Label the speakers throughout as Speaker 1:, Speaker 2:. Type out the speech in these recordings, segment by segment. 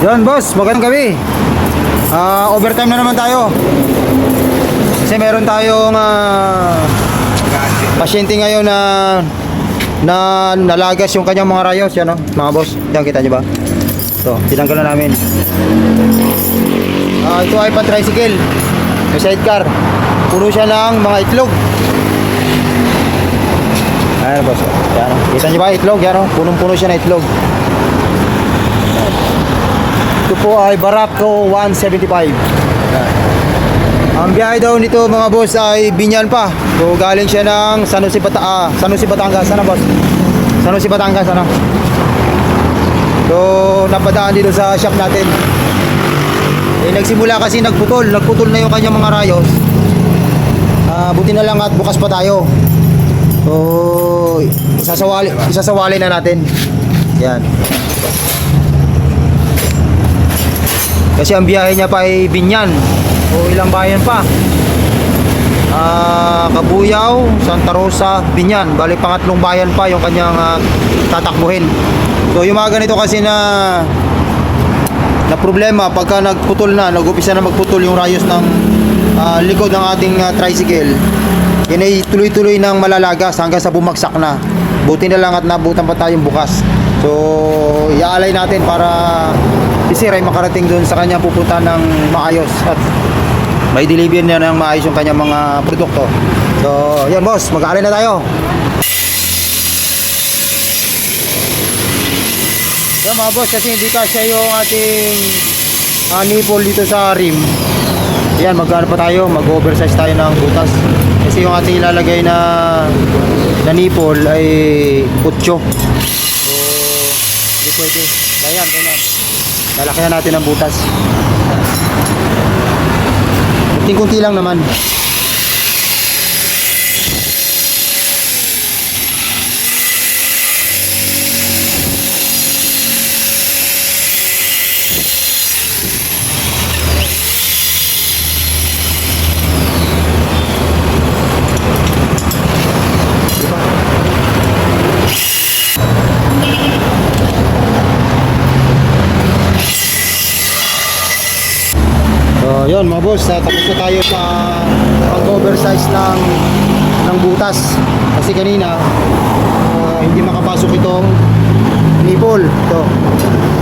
Speaker 1: Yan boss, magandang gabi. Ah, overtime na naman tayo. Kasi meron tayong ah, pasyente ngayon na na nalagas yung kanyang mga rayos, yan oh, mga boss. Yan kita niyo ba? Ito, tinanggal na namin. Ah, ito ay pan-tricycle. May sidecar. Puno siya ng mga itlog. Ayan boss. Yan, kita niyo ba itlog? Yan oh, punong-puno siya ng itlog. Po ay Barako 175. Yan. Ang biyahe daw nito mga boss ay Binyan pa. So galing siya ng San Jose, Bata ah, San Jose Batangas. Sana boss? San Jose Batangas ano? So napadaan dito sa shop natin. Eh, nagsimula kasi nagputol. Nagputol na yung kanyang mga rayos. Ah, buti na lang at bukas pa tayo. So isasawali, isasawali na natin. Yan. Kasi ang biyahe niya pa ay Binyan o ilang bayan pa. Ah, Kabuyaw, Santa Rosa, Binyan. Bali pangatlong bayan pa yung kanyang ah, tatakbuhin. So yung mga ganito kasi na na problema pagka nagputol na, nag-upisa na magputol yung rayos ng ah, likod ng ating ah, tricycle. Yan ay tuloy-tuloy ng malalagas hanggang sa bumagsak na. Buti na lang at nabutan pa tayong bukas. So, iaalay natin para Sir ay makarating doon sa kanya pupunta ng maayos at may deliver niya ng maayos yung kanyang mga produkto. So, yan boss, mag-aalay na tayo. Yan mga boss, kasi hindi kasya yung ating uh, nipple dito sa rim. Yan, magkano pa tayo, mag-oversize tayo ng butas. Kasi yung ating ilalagay na na nipple ay 8. So, hindi pwede. Ganyan, ganyan. Lalaki na natin ang butas. Kunting-kunti lang naman. So, yun mga boss, ah, tapos na tayo sa pag-oversize ng ng butas. Kasi kanina ah, hindi makapasok itong nipple. Ito.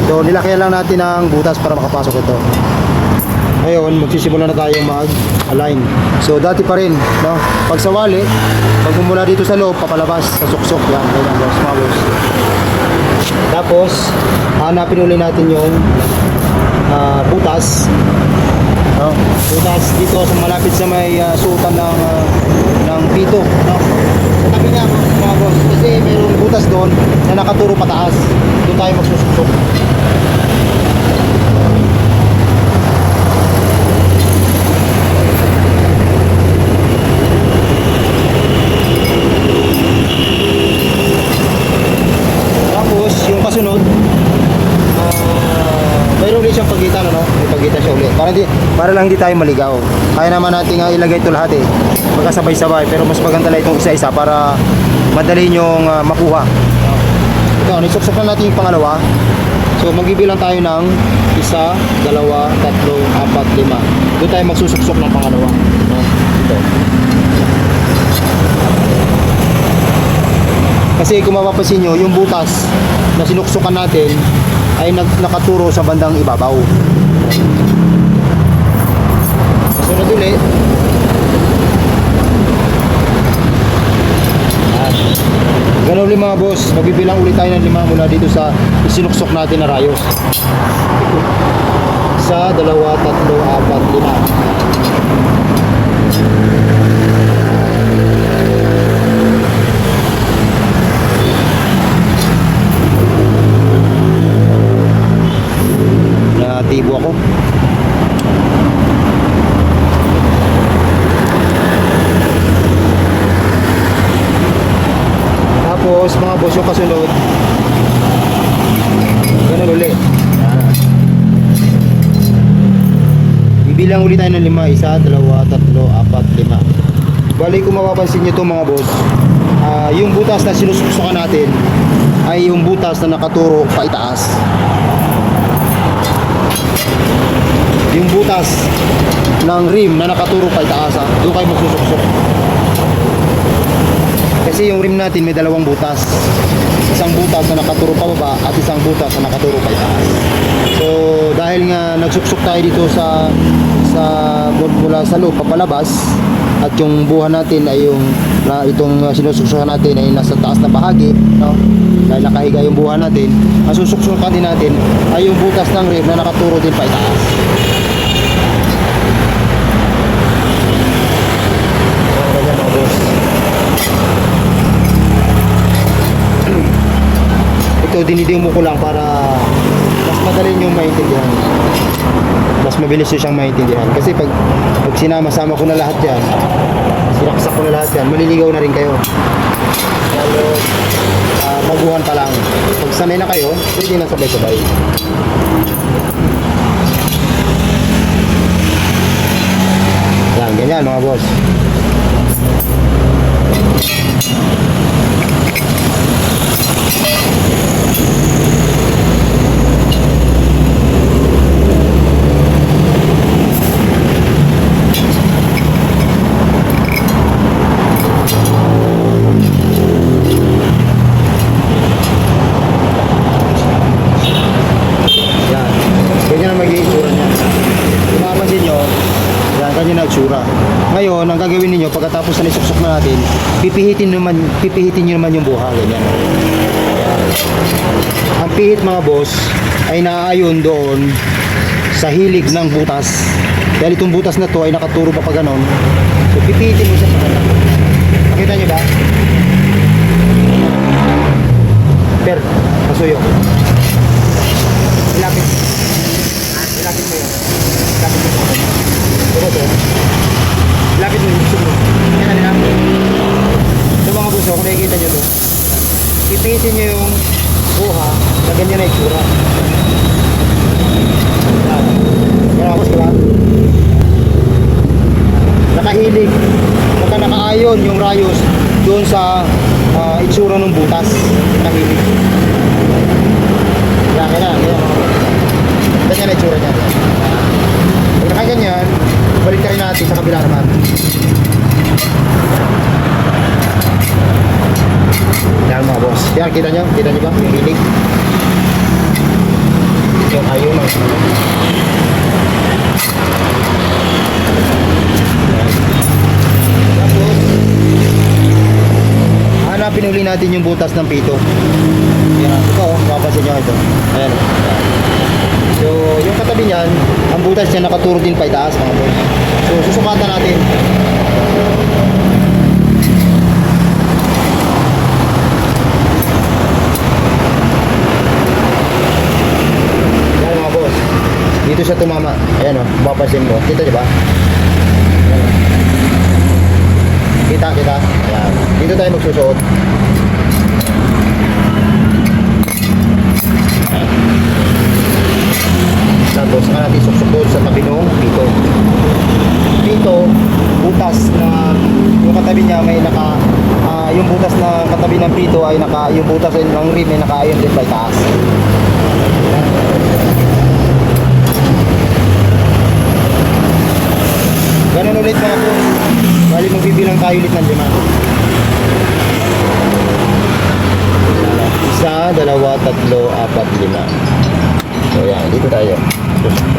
Speaker 1: So, nilakyan lang natin ang butas para makapasok ito. Ngayon, magsisimula na tayo mag-align. So, dati pa rin, no? Pag sa wali, pag mula dito sa loob, papalabas, sa suksok. Yan, ganyan, boss, mga boss. Tapos, hanapin ulit natin yung ah, butas No? Butas dito sa malapit sa may uh, suotan ng ah, ng pito, no? Sa tabi niya mga boss, kasi mayroong butas doon na nakaturo pataas. Doon tayo magsusok. Tapos yung kasunod, Ah, mayroon din siyang pagitan ano? May pagitan siya ulit. Para di para lang hindi tayo maligaw. Kaya naman natin nga ilagay ito lahat eh. Magkasabay-sabay pero mas maganda lang itong isa-isa para madali nyong ah, makuha. Ito, nisuksok na natin yung pangalawa. So magbibilang tayo ng isa, dalawa, tatlo, apat, lima. Doon tayo magsusuksok ng pangalawa. No? Ito. Kasi kung mapapansin nyo, yung butas na sinuksukan natin ay nag nakaturo sa bandang ibabaw. Sunod ulit. Ganun ulit mga boss, magbibilang ulit tayo ng lima mula dito sa isinuksok natin na rayos. Isa, dalawa, tatlo, apat, lima. Natibo ako. Tapos mga boss yung kasunod. Ganun ulit. Yan. Bibilang ulit tayo ng lima. Isa, dalawa, tatlo, apat, lima. Bali kung mapapansin nyo ito mga boss, ah, yung butas na sinusuksukan natin ay yung butas na nakaturo pa itaas. yung butas ng rim na nakaturo pa itaas ha. Doon kayo magsusuksok. Kasi yung rim natin may dalawang butas. Isang butas na nakaturo pa baba at isang butas na nakaturo pa itaas. Dahil nga nagsuksok tayo dito sa sa mula sa loob papalabas. At yung buha natin ay yung na itong uh, sinusuksukan natin ay nasa taas na bahagi no? Dahil nakahiga yung buha natin. Ang susuksukan din natin ay yung butas ng rim na nakaturo din pa itaas. Ito dinidemo ko lang para madali nyo maintindihan. Mas mabilis nyo siyang maintindihan. Kasi pag, pag sinama-sama ko na lahat yan sinaksak ko na lahat yan maliligaw na rin kayo. Lalo uh, baguhan pa lang. Pag sanay na kayo pwede na sabay-sabay. Yan ganyan mga boss Yan. Ganyan ang magiging tsura niya. Kung mapapansin nyo, yan, ganyan ang tsura. Ngayon, ang gagawin ninyo, pagkatapos na isuksok na natin, pipihitin, naman, pipihitin nyo naman yung buha. Ganyan. Yan. Ang pihit mga boss, ay naaayon doon sa hilig ng butas. Dahil itong butas na to ay nakaturo pa pa ganon. So, pipihitin mo siya sa kanan. Nakita nyo ba? Per, pasuyo. Ilapit. Ilapit mo yun. Ilapit mo yun. Ito to. Ilapit mo yung gusto mo. Yan na. Ito mga buso, kung nakikita nyo to. Pipitin nyo yung buha na ganyan na itsura. Yan. Ako sila. Nakahilig. Baka nakaayon yung rayos doon sa ah, itsura ng butas. Nakahilig. Yan, ganyan. Ganyan na itsura niya. Pag nakaganyan, balik rin natin sa kabila naman. Yan mga boss. Yan, kita nyo? Kita nyo ba? Yung hilig. Yung ayaw Tapos, hanapin uli natin yung butas ng pito. Yan, ito, oh, mapapansin nyo ito. Ayan. Ayan. So, yung katabi niyan, ang butas niya nakaturo din pa itaas mga boss. So, susukatan natin. Yan mga boss. Dito siya tumama. Ayan o, oh, mapapansin mo. Kita niyo ba? Ayan, oh. Kita, kita. Ayan. Dito tayo magsusuot. Tapos saka natin suksok doon sa tabi ng pito. Pito, butas na yung katabi niya may naka ah, yung butas na katabi ng pito ay naka yung butas ng rim ay nakaayon din by taas. Ganun ulit mga po. Bali magbibilang tayo ulit ng lima. Isa, dalawa, tatlo, apat, lima. So yan, dito tayo. Alam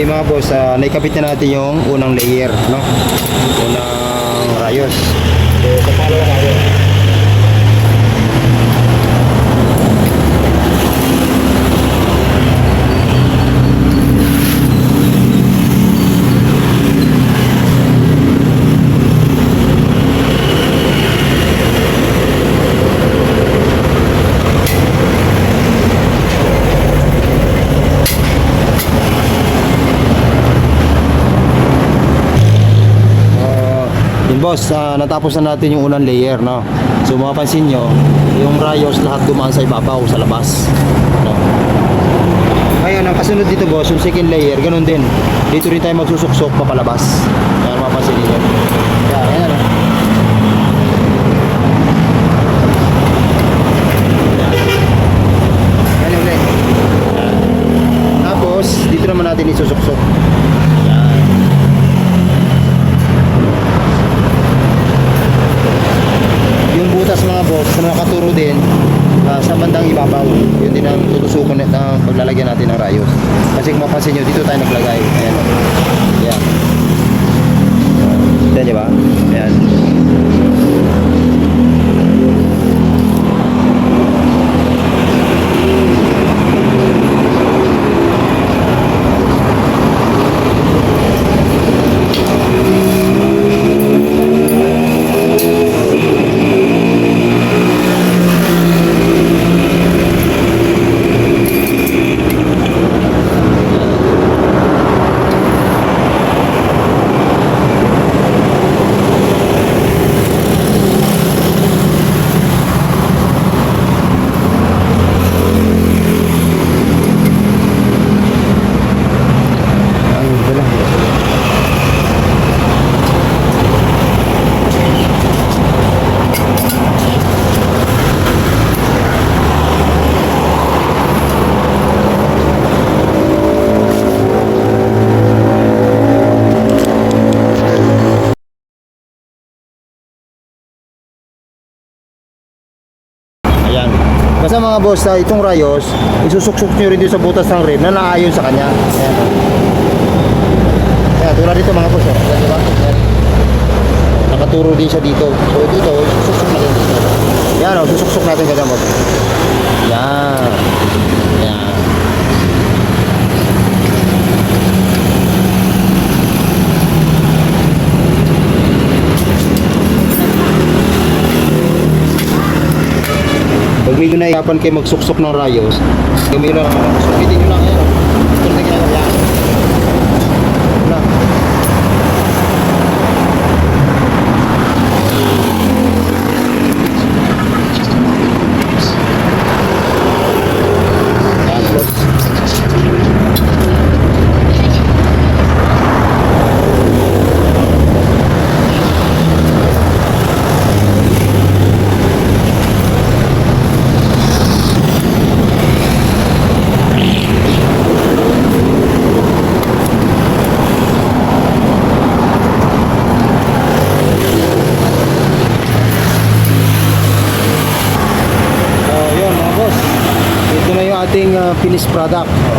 Speaker 1: bali mga boss, uh, naikabit na natin yung unang layer, no? Unang rayos. So, sa pangalawa tayo. Yun boss, ah, natapos na natin yung unang layer, no? So mapapansin nyo, yung rayos lahat dumaan sa ibabaw, sa labas. No? Ngayon, ang kasunod dito boss, yung second layer, ganun din. Dito rin tayo magsusuksok papalabas. Kaya mapapansin ninyo. Kaya, ayan na. Yan ulit. Tapos, dito naman natin isusuksok. Yan. Yung butas mga boss na nakaturo din ah, sa bandang ibabaw. Yun din ang tutusukan ng paglalagyan natin ng rayos. Kasi kung mapansin nyo, dito tayo naglagay. Ayan. Yan. Yan, di ba? Ayan. Mga boss, ah, itong rayos, isusuksok nyo rin dito sa butas ng rim na naayon sa kanya. Ayan. Ayan, tulad dito mga boss. Oh. Ayan, diba? Ayan. Nakaturo din siya dito. So dito, susuksok natin dito. Ayan o, susuksok natin. Ayan. Ayan. Pag medyo nahihirapan kayo magsuksok ng rayos, gamitin lang naman. Sukitin nyo lang yan. Ito na. Wala. Yan, boss. So, yun mga boss. Ito na yung ating uh, finished product.